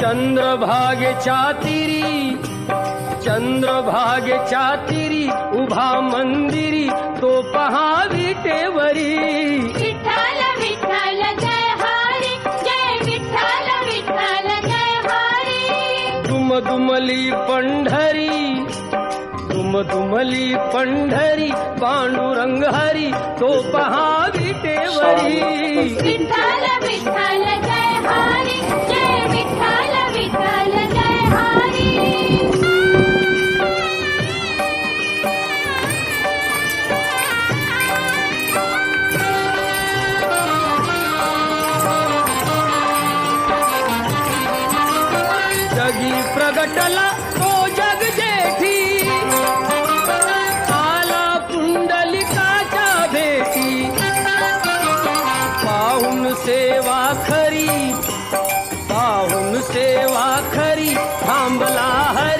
चंद्रभागे चातीरी चंद्रभागे चातीरी उभा मंदिरी तो पहाडीटेवरी विठाल विठाल तुम हरी जय विठाल विठाल जय हरी तुमधुमली पंढरी पांडुरंग हरी तो पहाडीटेवरी विठाल विठाल प्रगटला तो जग जेठी आला पुंडलिकाच्या भेटी पाहून सेवा खरी पाहून सेवा खरी थांबला हरी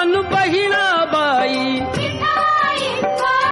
अनबहिणा बाई